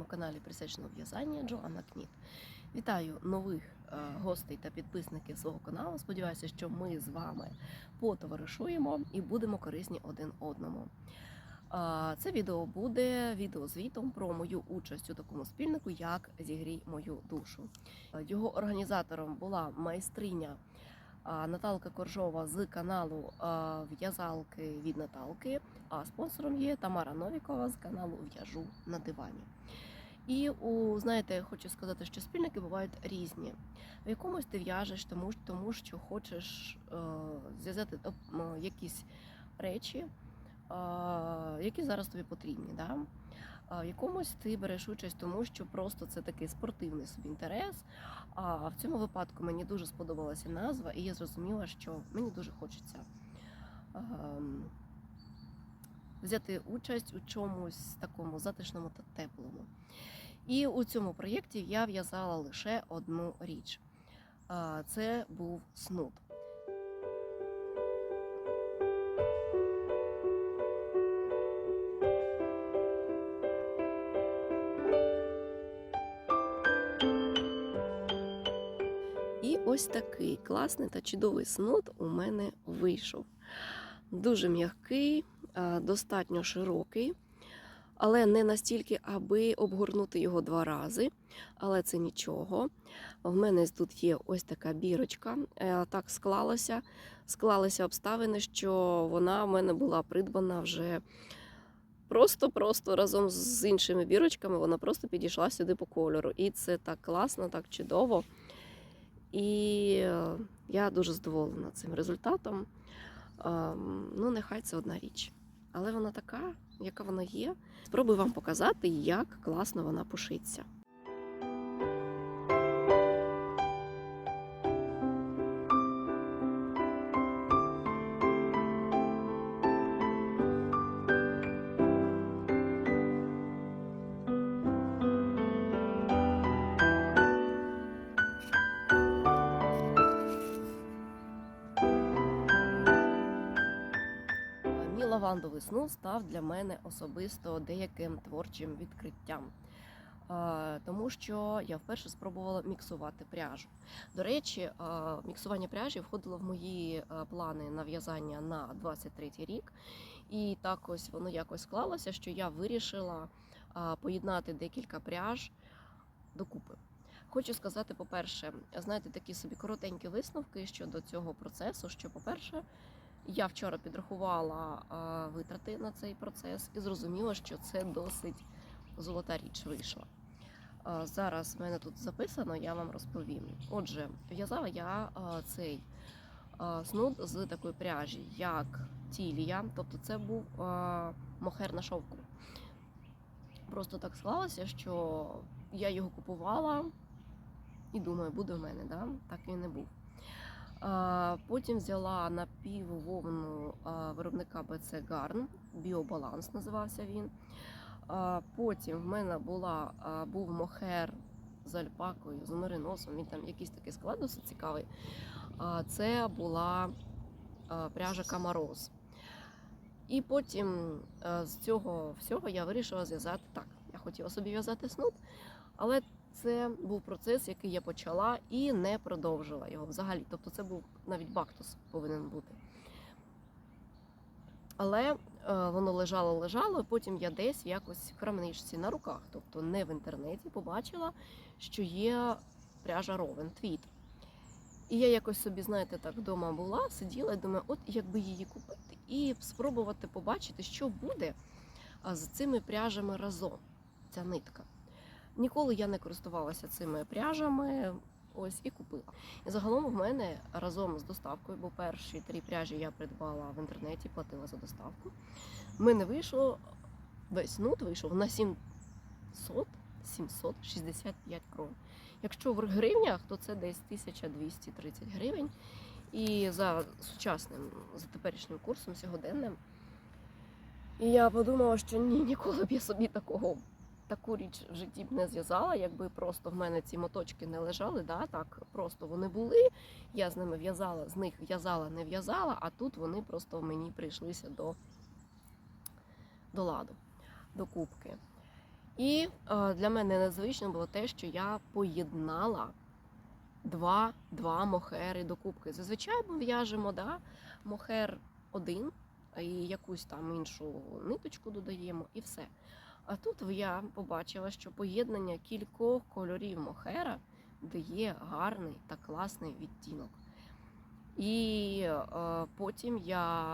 моєму каналі Присечного в'язання Джоанна Кніт. Вітаю нових е, гостей та підписників свого каналу. Сподіваюся, що ми з вами потоваришуємо і будемо корисні один одному. Це відео буде відеозвітом про мою участь у такому спільнику, як Зігрій мою душу. Його організатором була майстриня Наталка Коржова з каналу В'язалки від Наталки. А спонсором є Тамара Новікова з каналу В'яжу на дивані. І у знаєте, хочу сказати, що спільники бувають різні. В якомусь ти в'яжеш, тому, тому що хочеш е, зв'язати е, якісь речі, е, які зараз тобі потрібні. Да? В якомусь ти береш участь, тому що просто це такий спортивний собі інтерес. В цьому випадку мені дуже сподобалася назва, і я зрозуміла, що мені дуже хочеться ем, взяти участь у чомусь такому затишному та теплому. І у цьому проєкті я в'язала лише одну річ. Це був снуд. Ось такий класний та чудовий снуд у мене вийшов. Дуже м'який, достатньо широкий, але не настільки, аби обгорнути його два рази. Але це нічого. В мене тут є ось така бірочка. Е, Так склалося, склалися обставини, що вона в мене була придбана вже просто-просто разом з іншими бірочками. Вона просто підійшла сюди по кольору. І це так класно, так чудово. І е, я дуже задоволена цим результатом. Ем, Ну, нехай це одна річ. Але вона така, яка вона є. Спробую вам показати, як класно вона пошиться. Лавандовий снуд став для мене особисто деяким творчим відкриттям. Тому що я вперше спробувала міксувати пряжу. До речі, міксування пряжі входило в мої плани на в'язання на 23 рік. І так ось воно якось склалося, що я вирішила поєднати декілька пряж докупи. Хочу сказати, по-перше, знаєте, такі собі коротенькі висновки щодо цього процесу. Що, по-перше, я вчора підрахувала витрати на цей процес і зрозуміла, що це досить золота річ вийшла. Зараз в мене тут записано, я вам розповім. Отже, в'язала я цей снуд з такої пряжі, як тілія, тобто це був мохер на шовку. Просто так склалося, що я його купувала і думаю, буде в мене, да? так він не був. Потім взяла напіввовну виробника BC Garn, Біобаланс називався він. Потім в мене була, був мохер з альпакою, з мериносом, він там якийсь такий склад досить цікавий. Це була пряжа Камароз. І потім з цього всього я вирішила зв'язати так. Я хотіла собі в'язати снуд, але це був процес, який я почала і не продовжила його взагалі. Тобто це був навіть бактус повинен бути. Але е, воно лежало, лежало, і потім я десь якось в крамничці на руках, тобто не в інтернеті, побачила, що є пряжа Ровен Твіт. І я якось собі, знаєте, так вдома була, сиділа і думаю, от якби її купити і спробувати побачити, що буде з цими пряжами разом, ця нитка. Ніколи я не користувалася цими пряжами. Ось і купила. І загалом в мене разом з доставкою, бо перші три пряжі я придбала в інтернеті, платила за доставку. В мене вийшло весь нут вийшов на 700 765 крон. Якщо в гривнях, то це десь 1230 гривень. І за сучасним, за теперішнім курсом сьогоденним. І я подумала, що ні, ніколи б я собі такого таку річ в житті б не зв'язала, якби просто в мене ці моточки не лежали, да, так просто вони були. Я з ними в'язала, з них в'язала, не в'язала, а тут вони просто в мені прийшлися до, до ладу. докупки. І е, для мене незвично було те, що я поєднала два, два мохери докупки. Зазвичай ми в'яжемо да, мохер один і якусь там іншу ниточку додаємо, і все. А тут я побачила, що поєднання кількох кольорів мохера дає гарний та класний відтінок. І е, потім я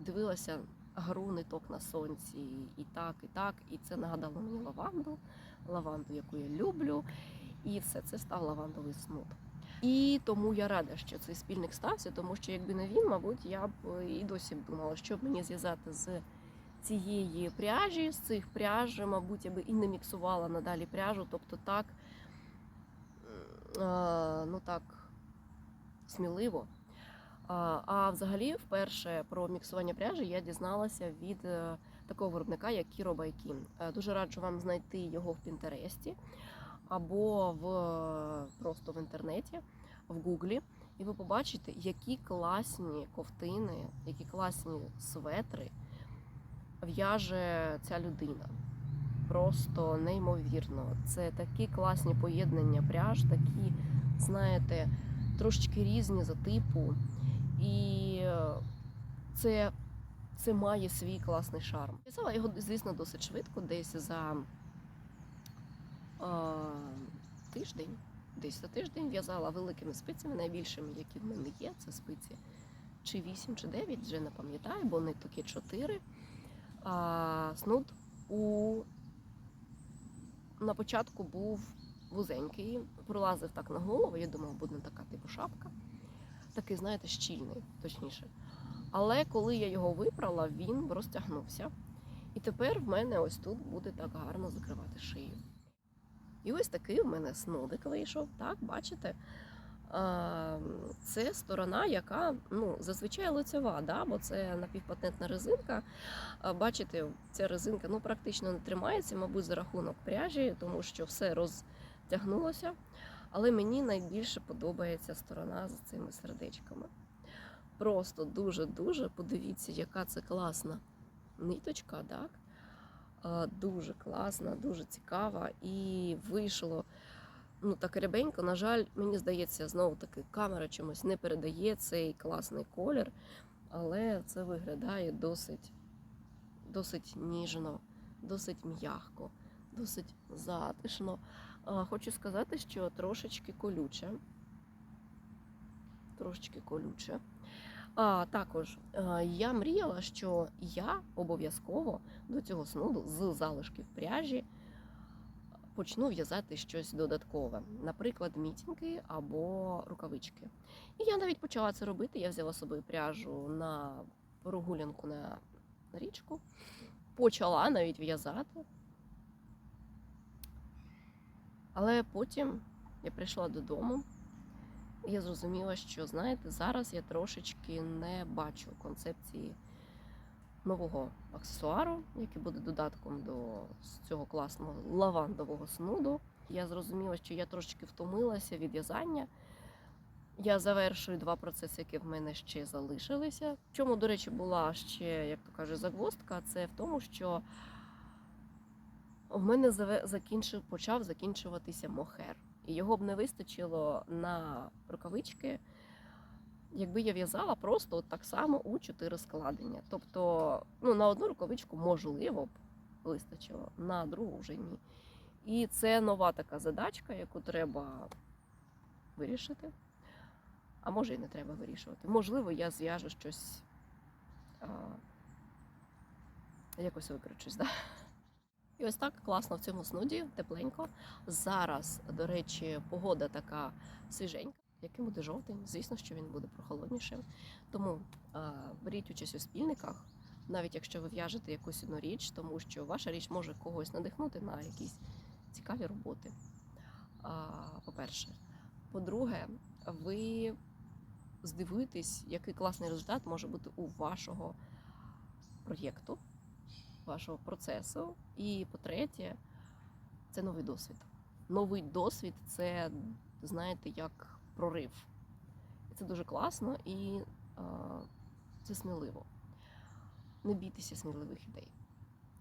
дивилася гру ниток на сонці, і так, і так. І це нагадало мені лаванду, лаванду, яку я люблю. І все це став лавандовий снуд. І тому я рада, що цей спільник стався, тому що якби не він, мабуть, я б і досі б думала, що б мені зв'язати з цієї пряжі, з цих пряж, мабуть, я би і не міксувала надалі пряжу. Тобто так, е, ну так, сміливо. А, взагалі, вперше про міксування пряжі я дізналася від е, такого виробника, як by Kim. Е, Дуже раджу вам знайти його в Пінтересті або в просто в інтернеті, в Гуглі, і ви побачите, які класні ковтини, які класні светри в'яже ця людина. Просто неймовірно. Це такі класні поєднання пряж, такі, знаєте, трошечки різні за типу. І це, це має свій класний шарм. Писала його, звісно, досить швидко, десь за а, тиждень. Десь за тиждень в'язала великими спицями, найбільшими, які в мене є, це спиці чи 8, чи 9, вже не пам'ятаю, бо ниток є 4. А, снуд у... на початку був вузенький, пролазив так на голову, я думала, буде така типу шапка. Такий, знаєте, щільний, точніше. Але коли я його випрала, він розтягнувся. І тепер в мене ось тут буде так гарно закривати шию. І ось такий в мене снодик вийшов, так, бачите? А, Це сторона, яка ну, зазвичай лицева, да, бо це напівпатентна резинка. Бачите, ця резинка ну, практично не тримається, мабуть, за рахунок пряжі, тому що все розтягнулося. Але мені найбільше подобається сторона з цими сердечками. Просто дуже-дуже подивіться, яка це класна ниточка, так? Дуже класна, дуже цікава. І вийшло ну, так рябенько. На жаль, мені здається, знову таки камера чомусь не передає цей класний колір, але це виглядає досить, досить ніжно, досить м'яко, досить затишно. Хочу сказати, що трошечки колюче. Трошечки колюче. А також я мріяла, що я обов'язково до цього снуду з залишків пряжі почну в'язати щось додаткове, наприклад, мітінги або рукавички. І я навіть почала це робити. Я взяла з собою пряжу на прогулянку на річку, почала навіть в'язати. Але потім я прийшла додому, і я зрозуміла, що знаєте, зараз я трошечки не бачу концепції нового аксесуару, який буде додатком до цього класного лавандового снуду. Я зрозуміла, що я трошечки втомилася від в'язання. Я завершую два процеси, які в мене ще залишилися. В чому, до речі, була ще, як то каже, загвоздка, це в тому, що в мене закінчив, почав закінчуватися мохер. І його б не вистачило на рукавички, якби я в'язала просто от так само у чотири складення. Тобто ну, на одну рукавичку можливо б вистачило, на другу вже ні. І це нова така задачка, яку треба вирішити. А може і не треба вирішувати. Можливо, я зв'яжу щось а, якось викручусь. Да? І ось так класно в цьому снуді, тепленько. Зараз, до речі, погода така свіженька. Яким буде жовтень, звісно, що він буде прохолоднішим. Тому беріть участь у спільниках, навіть якщо ви в'яжете якусь одну річ, тому що ваша річ може когось надихнути на якісь цікаві роботи. По-перше, по-друге, ви здивуєтесь, який класний результат може бути у вашого проєкту, вашого процесу. І по-третє, це новий досвід. Новий досвід це, знаєте, як прорив. І це дуже класно і а, це сміливо. Не бійтеся сміливих ідей.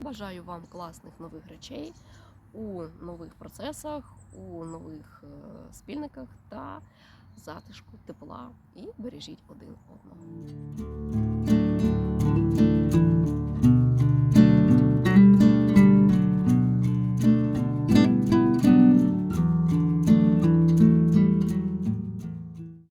Бажаю вам класних нових речей у нових процесах, у нових е, спільниках та затишку, тепла і бережіть один одного.